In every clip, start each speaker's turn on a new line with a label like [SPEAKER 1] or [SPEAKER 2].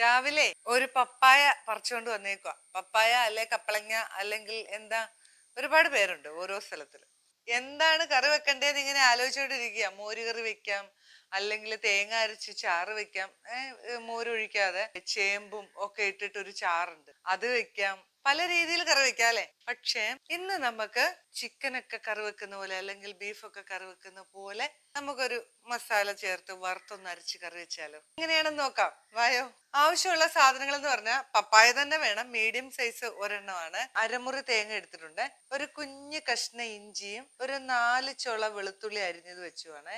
[SPEAKER 1] രാവിലെ ഒരു പപ്പായ പറിച്ചുകൊണ്ട് വന്നേക്കുക പപ്പായ അല്ലെ കപ്പളങ്ങ അല്ലെങ്കിൽ എന്താ? ഒരുപാട് പേരുണ്ട് ഓരോ സ്ഥലത്തിൽ എന്താണ് കറി വെക്കേണ്ടതെന്ന് ഇങ്ങനെ ആലോചിച്ചുകൊണ്ടിരിക്കുക മോര് കറി വെക്കാം അല്ലെങ്കിൽ തേങ്ങ അരച്ച് ചാറ് വെക്കാം. മോരൊഴിക്കാതെ ചേമ്പും ഒക്കെ ഇട്ടിട്ട് ഒരു ചാറുണ്ട്. അത് വെക്കാം. പല രീതിയിൽ കറി വെക്കാം അല്ലെ? പക്ഷേ ഇന്ന് നമുക്ക് ചിക്കനൊക്കെ കറി വെക്കുന്ന പോലെ അല്ലെങ്കിൽ ബീഫൊക്കെ കറി വെക്കുന്ന പോലെ നമുക്കൊരു മസാല ചേർത്ത് വറുത്തൊന്ന് അരച്ച് കറി വെച്ചാലോ? എങ്ങനെയാണെന്ന് നോക്കാം. വായോ. ആവശ്യമുള്ള സാധനങ്ങൾ എന്ന് പറഞ്ഞാൽ പപ്പായ തന്നെ വേണം. മീഡിയം സൈസ് ഒരെണ്ണമാണ്. അരമുറി തേങ്ങ എടുത്തിട്ടുണ്ട്. ഒരു കുഞ്ഞ് കഷ്ണ ഇഞ്ചിയും ഒരു നാല് ചുള വെളുത്തുള്ളി അരിഞ്ഞത് വെച്ചുവാണ്.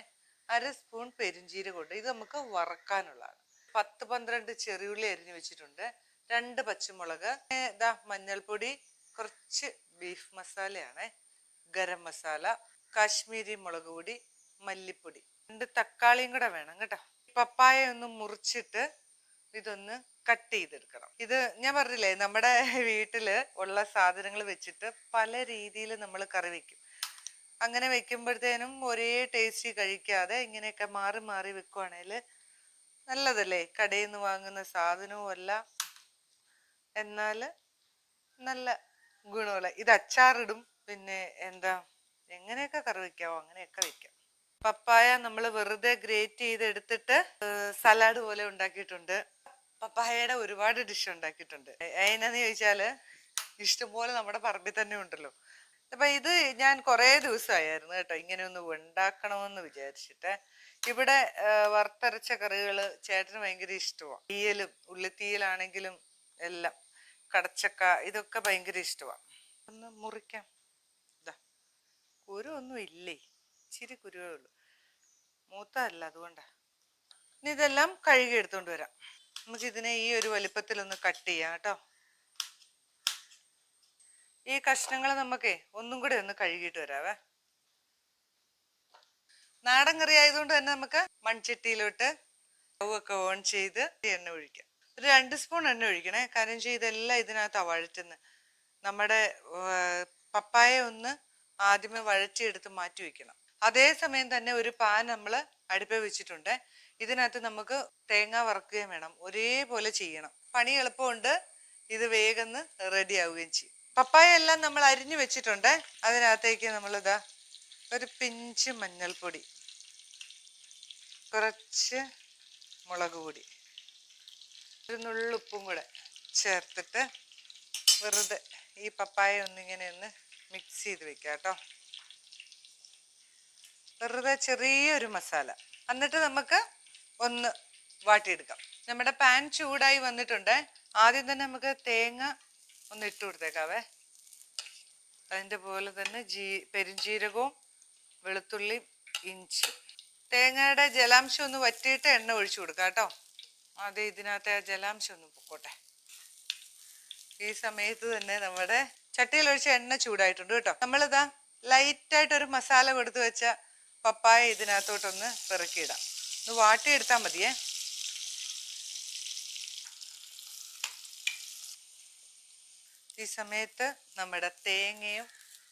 [SPEAKER 1] അര സ്പൂൺ പെരിഞ്ചീരകം ഇത് നമുക്ക് വറക്കാനുള്ളതാണ്. പത്ത് പന്ത്രണ്ട് ചെറിയുള്ളി അരിഞ്ഞു വെച്ചിട്ടുണ്ട്. രണ്ട് പച്ചമുളക്. ഇതാ മഞ്ഞൾപ്പൊടി കുറച്ച് ബീഫ് മസാലയാണ്. ഗരം മസാല കാശ്മീരി മുളക് പൊടി മല്ലിപ്പൊടി. രണ്ട് തക്കാളിയും കൂടെ വേണം കേട്ടോ. പപ്പായ ഒന്ന് മുറിച്ചിട്ട് ഇതൊന്ന് കട്ട് ചെയ്തെടുക്കണം. ഇത് ഞാൻ പറഞ്ഞില്ലേ നമ്മുടെ വീട്ടിൽ ഉള്ള സാധനങ്ങൾ വെച്ചിട്ട് പല രീതിയിൽ നമ്മൾ കറി വെക്കും. അങ്ങനെ വെക്കുമ്പോഴത്തേനും ഒരേ ടേസ്റ്റ് കഴിക്കാതെ ഇങ്ങനെയൊക്കെ മാറി മാറി വെക്കുവാണേൽ നല്ലതല്ലേ? കടയിൽ നിന്ന് വാങ്ങുന്ന സാധനവും അല്ല. എന്നാൽ നല്ല ഗുണമുള്ള ഇത് അച്ചാറിടും. പിന്നെ എന്താ എങ്ങനെയൊക്കെ കറി വെക്കാവോ അങ്ങനെയൊക്കെ വെക്കാം. പപ്പായ നമ്മൾ വെറുതെ ഗ്രേറ്റ് ചെയ്തെടുത്തിട്ട് സലാഡ് പോലെ ഉണ്ടാക്കിയിട്ടുണ്ട്. പപ്പായയുടെ ഒരുപാട് ഡിഷ് ഉണ്ടാക്കിയിട്ടുണ്ട്. അതിനെന്ന് ചോദിച്ചാൽ ഇഷ്ടംപോലെ നമ്മുടെ പറമ്പിൽ തന്നെ ഉണ്ടല്ലോ. അപ്പൊ ഇത് ഞാൻ കുറേ ദിവസമായിരുന്നു കേട്ടോ ഇങ്ങനെ ഒന്ന് ഉണ്ടാക്കണമെന്ന് വിചാരിച്ചിട്ട്. ഇവിടെ വറുത്തരച്ച കറികൾ ചേട്ടന് ഭയങ്കര ഇഷ്ടമാണ് തീയലും ഉള്ളിത്തീയലാണെങ്കിലും എല്ലാം കടച്ചക്ക ഇതൊക്കെ ഭയങ്കര ഇഷ്ടമാണ് ഒന്ന് മുറിക്കാം. ഇതാ കുരു ഒന്നും ഇല്ലേ? ഇച്ചിരി കുരുവേ ഉള്ളൂ. മൂത്തല്ല അതുകൊണ്ടാ. ഇനി ഇതെല്ലാം കഴുകി എടുത്തോണ്ട് വരാം. നമുക്ക് ഇതിനെ ഈ ഒരു വലിപ്പത്തിലൊന്ന് കട്ട് ചെയ്യാം കേട്ടോ. ഈ കഷ്ണങ്ങൾ നമുക്കേ ഒന്നും കൂടി ഒന്ന് കഴുകിയിട്ട് വരാവേ. നാടൻ കറി ആയതുകൊണ്ട് തന്നെ നമുക്ക് മൺചട്ടിയിലോട്ട് ഒക്കെ ഓൺ ചെയ്ത് എണ്ണ ഒഴിക്കാം. ഒരു രണ്ട് സ്പൂൺ എണ്ണ ഒഴിക്കണേ. കാരണം വെച്ചാൽ ഇതെല്ലാം ഇതിനകത്ത് വഴറ്റുന്നത് നമ്മുടെ പപ്പായ ഒന്ന് ആദ്യമേ വഴറ്റിയെടുത്ത് മാറ്റി വെക്കണം. അതേസമയം തന്നെ ഒരു പാൻ നമ്മൾ അടുപ്പ വെച്ചിട്ടുണ്ട്. ഇതിനകത്ത് നമുക്ക് തേങ്ങ വറക്കുകയും വേണം. ഒരേപോലെ ചെയ്യണം. പണി എളുപ്പമുണ്ട്. ഇത് വേഗം റെഡി ആവുകയും ചെയ്യും. പപ്പായ എല്ലാം നമ്മൾ അരിഞ്ഞു വെച്ചിട്ടുണ്ട്. അതിനകത്തേക്ക് നമ്മളിതാ ഒരു പിഞ്ച് മഞ്ഞൾപ്പൊടി കുറച്ച് മുളക് പൊടി ഒരു നുള്ളുപ്പും കൂടെ ചേർത്തിട്ട് വെറുതെ ഈ പപ്പായ ഒന്നിങ്ങനെ ഒന്ന് മിക്സ് ചെയ്ത് വെക്കാം കേട്ടോ. വെറുതെ ചെറിയൊരു മസാല. എന്നിട്ട് നമുക്ക് ഒന്ന് വാട്ടിയെടുക്കാം. നമ്മുടെ പാൻ ചൂടായി വന്നിട്ടുണ്ട്. ആദ്യം തന്നെ നമുക്ക് തേങ്ങ ഒന്ന് ഇട്ട് കൊടുത്തേക്കാവേ. അതിന്റെ പോലെ തന്നെ ജീ പെരുംജീരകവും വെളുത്തുള്ളി ഇഞ്ചി. തേങ്ങയുടെ ജലാംശം ഒന്ന് വറ്റിയിട്ട് എണ്ണ ഒഴിച്ചു കൊടുക്കാം കേട്ടോ. ആദ്യം ഇതിനകത്തെ ജലാംശം ഒന്ന് പൊക്കോട്ടെ. ഈ സമയത്ത് തന്നെ നമ്മുടെ ചട്ടിയിൽ ഒഴിച്ച എണ്ണ ചൂടായിട്ടുണ്ട് കേട്ടോ. നമ്മളിതാ ലൈറ്റായിട്ടൊരു മസാല കൊടുത്ത് വെച്ച പപ്പായ ഇതിനകത്തോട്ടൊന്ന് പെറുക്കിയിടാം. ഒന്ന് വാട്ടിയെടുത്താൽ മതിയേ. ഈ സമയത്ത് നമ്മുടെ തേങ്ങയും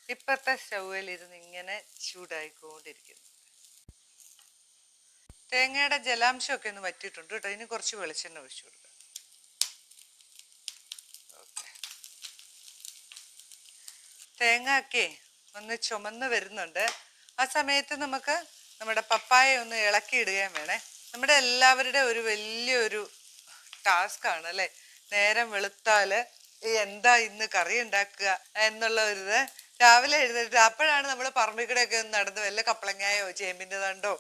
[SPEAKER 1] ഇപ്പോഴത്തെ സ്റ്റൗവിൽ ഇരുന്ന് ഇങ്ങനെ ചൂടായിക്കൊണ്ടിരിക്കുന്നു. തേങ്ങയുടെ ജലാംശമൊക്കെ ഒന്ന് വറ്റിയിട്ടുണ്ട് കേട്ടോ. ഇനി കുറച്ച് വെളിച്ചെണ്ണ ഒഴിച്ചു കൊടുക്കാം. തേങ്ങ ഒക്കെ ഒന്ന് ചുമന്ന് വരുന്നുണ്ട്. ആ സമയത്ത് നമുക്ക് നമ്മുടെ പപ്പായ ഒന്ന് ഇളക്കി ഇടുകയും വേണേ. നമ്മുടെ എല്ലാവരുടെ ഒരു വലിയൊരു ടാസ്ക് ആണ് അല്ലേ? നേരം വെളുത്താൽ ഈ എന്താ ഇന്ന് കറി ഉണ്ടാക്കുക എന്നുള്ള ഒരു ഇത് രാവിലെ എഴുന്നേറ്റ് അപ്പോഴാണ് നമ്മൾ പറമ്പിക്കടയൊക്കെ കൂടെയൊക്കെ ഒന്ന് നടന്ന് വല്ല കപ്പളങ്ങായോ ചേമ്പിന്റെ തണ്ടോ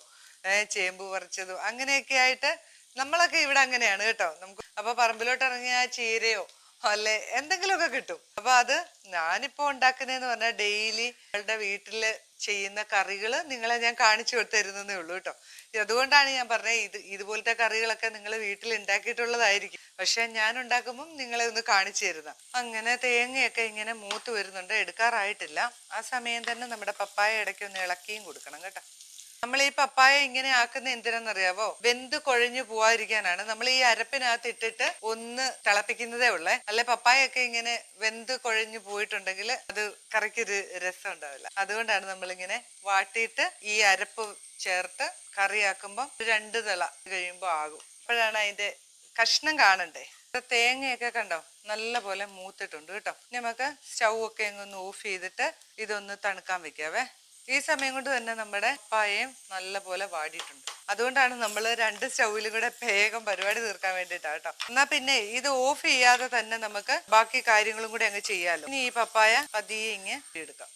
[SPEAKER 1] ചേമ്പ് പറിച്ചതോ അങ്ങനെയൊക്കെ ആയിട്ട് നമ്മളൊക്കെ ഇവിടെ അങ്ങനെയാണ് കേട്ടോ. നമുക്ക് അപ്പൊ പറമ്പിലോട്ട് ഇറങ്ങിയ ചീരയോ അല്ലെ എന്തെങ്കിലുമൊക്കെ കിട്ടും. അപ്പൊ അത് ഞാനിപ്പോ ഉണ്ടാക്കുന്നതെന്ന് പറഞ്ഞാൽ ഡെയിലി ഞങ്ങളുടെ വീട്ടിൽ ചെയ്യുന്ന കറികൾ നിങ്ങളെ ഞാൻ കാണിച്ചു കൊടുത്തിരുന്നേ ഉള്ളൂ കേട്ടോ. അതുകൊണ്ടാണ് ഞാൻ പറഞ്ഞത് ഇത് ഇതുപോലത്തെ കറികളൊക്കെ നിങ്ങൾ വീട്ടിൽ ഉണ്ടാക്കിയിട്ടുള്ളതായിരിക്കും. പക്ഷെ ഞാൻ ഉണ്ടാക്കുമ്പം നിങ്ങളെ ഒന്ന് കാണിച്ചു തരുന്ന. അങ്ങനെ തേങ്ങയൊക്കെ ഇങ്ങനെ മൂത്ത് വരുന്നുണ്ട്. എടുക്കാറായിട്ടില്ല. ആ സമയം തന്നെ നമ്മുടെ പപ്പായ ഇടയ്ക്ക് ഒന്ന് ഇളക്കിയും കൊടുക്കണം കേട്ടോ. നമ്മൾ ഈ പപ്പായ ഇങ്ങനെ ആക്കുന്ന എന്തിനാന്നറിയാവോ വെന്ത് കുഴഞ്ഞു പോവാതിരിക്കാനാണ്. നമ്മൾ ഈ അരപ്പിനകത്ത് ഇട്ടിട്ട് ഒന്ന് തിളപ്പിക്കുന്നതേ ഉള്ളേ. അല്ലെ പപ്പായ ഒക്കെ ഇങ്ങനെ വെന്ത് കുഴഞ്ഞു പോയിട്ടുണ്ടെങ്കിൽ അത് കറിക്കൊരു രസം ഉണ്ടാവില്ല അതുകൊണ്ടാണ് നമ്മളിങ്ങനെ വാട്ടിയിട്ട് ഈ അരപ്പ് ചേർത്ത് കറിയാക്കുമ്പോൾ രണ്ട് തിള കഴിയുമ്പോൾ ആകും. അപ്പോഴാണ് അതിന്റെ കഷ്ണം കാണണ്ടേ? തേങ്ങയൊക്കെ കണ്ടോ? നല്ല പോലെ മൂത്തിട്ടുണ്ട് കേട്ടോ. നമുക്ക് സ്റ്റൗ ഒക്കെ ഒന്ന് ഓഫ് ചെയ്തിട്ട് ഇതൊന്ന് തണുക്കാൻ വെക്കാവേ. ഈ സമയം കൊണ്ട് തന്നെ നമ്മുടെ പായയും നല്ലപോലെ വാടിയിട്ടുണ്ട്. അതുകൊണ്ടാണ് നമ്മൾ രണ്ട് സ്റ്റൗവിലും കൂടെ വേഗം പരിപാടി തീർക്കാൻ വേണ്ടിയിട്ടാണ് കേട്ടോ. എന്നാ പിന്നെ ഇത് ഓഫ് ചെയ്യാതെ തന്നെ നമുക്ക് ബാക്കി കാര്യങ്ങളും കൂടി അങ്ങ് ചെയ്യാമല്ലോ ഇനി ഈ പപ്പായ പതിയെ ഇങ്ങ് എടുക്കാം.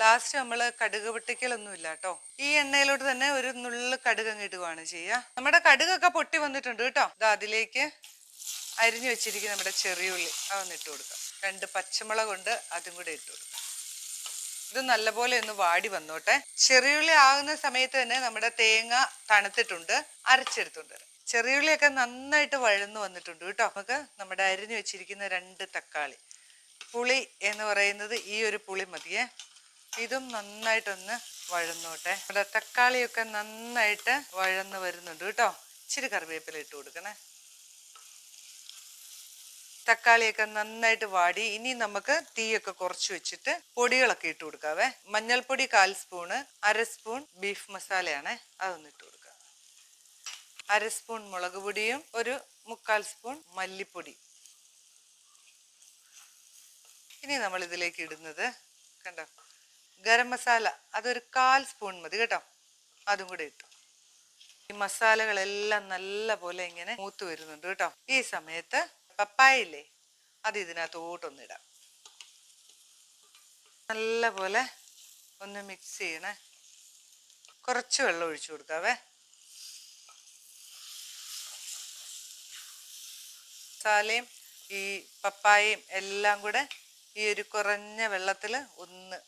[SPEAKER 1] ലാസ്റ്റ് നമ്മൾ കടുക് പൊട്ടിക്കലൊന്നും ഇല്ല കേട്ടോ. ഈ എണ്ണയിലോട്ട് തന്നെ ഒരു നുള്ളു കടുക് അങ്ങ് ഇടുകയാണ് ചെയ്യുക. നമ്മുടെ കടുകൊക്കെ പൊട്ടി വന്നിട്ടുണ്ട് കേട്ടോ. ഇത് അതിലേക്ക് അരിഞ്ഞു വെച്ചിരിക്കുന്ന നമ്മുടെ ചെറിയുള്ളി അതൊന്ന് ഇട്ട് കൊടുക്കാം. രണ്ട് പച്ചമുളക് കൊണ്ട് അതും കൂടെ ഇട്ട് കൊടുക്കാം. ഇത് നല്ലപോലെ ഒന്ന് വാടി വന്നോട്ടെ. ചെറിയുള്ളി ആകുന്ന സമയത്ത് തന്നെ നമ്മുടെ തേങ്ങ തണുത്തിട്ടുണ്ട് അരച്ചെടുത്തുണ്ട് ചെറിയുള്ളിയൊക്കെ നന്നായിട്ട് വഴന്നു വന്നിട്ടുണ്ട് കേട്ടോ. നമുക്ക് നമ്മുടെ അരിഞ്ഞു വെച്ചിരിക്കുന്ന രണ്ട് തക്കാളി പുളി എന്ന് പറയുന്നത് ഈ ഒരു പുളി മതിയേ. ഇതും നന്നായിട്ടൊന്ന് വഴന്നോട്ടെ. നമ്മുടെ തക്കാളിയൊക്കെ നന്നായിട്ട് വഴന്ന് വരുന്നുണ്ട് കേട്ടോ. ഇച്ചിരി കറിവേപ്പില ഇട്ട് കൊടുക്കണേ. തക്കാളിയൊക്കെ നന്നായിട്ട് വാടി ഇനി നമുക്ക് തീയൊക്കെ കുറച്ച് വെച്ചിട്ട് പൊടികളൊക്കെ ഇട്ട് കൊടുക്കാവേ. മഞ്ഞൾപ്പൊടി കാൽ സ്പൂണ് അര സ്പൂൺ ബീഫ് മസാലയാണ് അതൊന്ന് ഇട്ട് കൊടുക്കുക. അര സ്പൂൺ മുളക് പൊടിയും ഒരു മുക്കാൽ സ്പൂൺ മല്ലിപ്പൊടി. ഇനി നമ്മൾ ഇതിലേക്ക് ഇടുന്നത് കണ്ടോ? ഗരം മസാല അതൊരു കാൽ സ്പൂൺ മതി കേട്ടോ. അതും കൂടെ ഇട്ടു. ഈ മസാലകളെല്ലാം നല്ല പോലെ ഇങ്ങനെ മൂത്ത് വരുന്നുണ്ട് കേട്ടോ. ഈ സമയത്ത് പപ്പായ ഇല്ലേ അത് ഇതിനകത്തോട്ടൊന്നിടാം നല്ല പോലെ ഒന്ന് മിക്സ് ചെയ്യണേ. കുറച്ച് വെള്ളം ഒഴിച്ചു കൊടുക്കാവേ. മസാലയും ഈ പപ്പായയും എല്ലാം കൂടെ ഈ ഒരു കുറഞ്ഞ വെള്ളത്തിൽ ഒന്ന്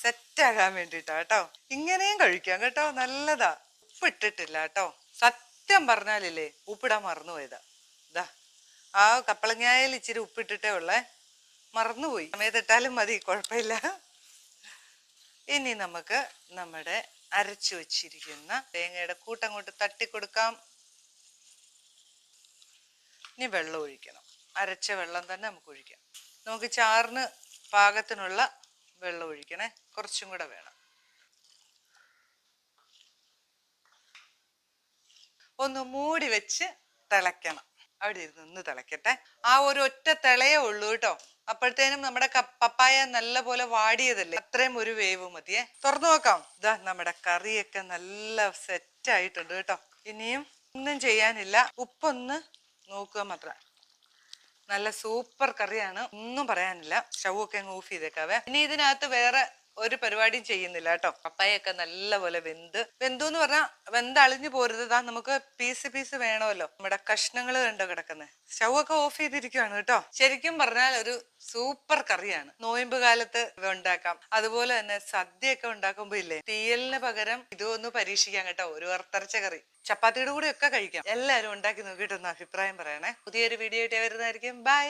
[SPEAKER 1] സെറ്റാകാൻ വേണ്ടിയിട്ടാ കേട്ടോ. ഇങ്ങനെയും കഴിക്കാം കേട്ടോ. നല്ലതാ. ഉപ്പിട്ടിട്ടില്ല കേട്ടോ. സത്യം പറഞ്ഞാലില്ലേ ഉപ്പിടാൻ മറന്നുപോയതാ. ഇതാ ആ കപ്പളങ്ങായയിൽ ഇച്ചിരി ഉപ്പിട്ടിട്ടേ ഉള്ളേ. മറന്നുപോയി. സമയത്തിട്ടാലും മതി കുഴപ്പമില്ല. ഇനി നമുക്ക് നമ്മുടെ അരച്ചു വച്ചിരിക്കുന്ന തേങ്ങയുടെ കൂട്ടങ്ങോട്ട് തട്ടിക്കൊടുക്കാം. ഇനി വെള്ളം ഒഴിക്കണം. അരച്ച വെള്ളം തന്നെ നമുക്ക് ഒഴിക്കാം. നമുക്ക് ചാറിന് പാകത്തിനുള്ള വെള്ളം ഒഴിക്കണേ. കുറച്ചും കൂടെ വേണം. ഒന്ന് മൂടി വെച്ച് തിളയ്ക്കണം. അവിടെ ഇരുന്ന് ഒന്ന് തിളയ്ക്കട്ടെ ആ ഒരു ഒറ്റ തിളയേ ഉള്ളൂ കേട്ടോ. അപ്പോഴത്തേനും നമ്മുടെ പപ്പായ നല്ല പോലെ വാടിയതല്ലേ? അത്രയും ഒരു വേവ് മതിയേ. തുറന്നു നോക്കാം. ഇതാ നമ്മുടെ കറിയൊക്കെ നല്ല സെറ്റ് ആയിട്ടുണ്ട് കേട്ടോ. ഇനിയും ഒന്നും ചെയ്യാനില്ല. ഉപ്പൊന്ന് നോക്കുക മാത്രം. നല്ല സൂപ്പർ കറിയാണ്. ഒന്നും പറയാനില്ല. ഒക്കെ അങ്ങ് ഓഫ് ചെയ്തേക്കാവേ. ഇനി ഇതിനകത്ത് വേറെ ഒരു പരിപാടിയും ചെയ്യുന്നില്ല കേട്ടോ. പപ്പായൊക്കെ നല്ലപോലെ വെന്ത്. വെന്തു എന്ന് പറഞ്ഞാൽ വെന്ത് അളിഞ്ഞു പോരുത്. നമുക്ക് പീസ് പീസ് വേണമല്ലോ. നമ്മുടെ കഷ്ണങ്ങൾ കണ്ടോ കിടക്കുന്നത് സ്റ്റൗ ഒക്കെ ഓഫ് ചെയ്തിരിക്കുകയാണ് കേട്ടോ. ശരിക്കും പറഞ്ഞാൽ ഒരു സൂപ്പർ കറിയാണ്. നോയമ്പ് കാലത്ത് ഉണ്ടാക്കാം. അതുപോലെ തന്നെ സദ്യയൊക്കെ ഉണ്ടാക്കുമ്പോ ഇല്ലേ? തീയലിന് പകരം ഇതൊന്ന് പരീക്ഷിക്കാം കേട്ടോ. ഒരു വറുത്തരച്ച കറി. ചപ്പാത്തിയുടെ കൂടെ ഒക്കെ കഴിക്കാം. എല്ലാവരും ഉണ്ടാക്കി നോക്കിയിട്ടൊന്ന് അഭിപ്രായം പറയണേ. പുതിയൊരു വീഡിയോ ആയിട്ട് വരുന്നതായിരിക്കും. ബൈ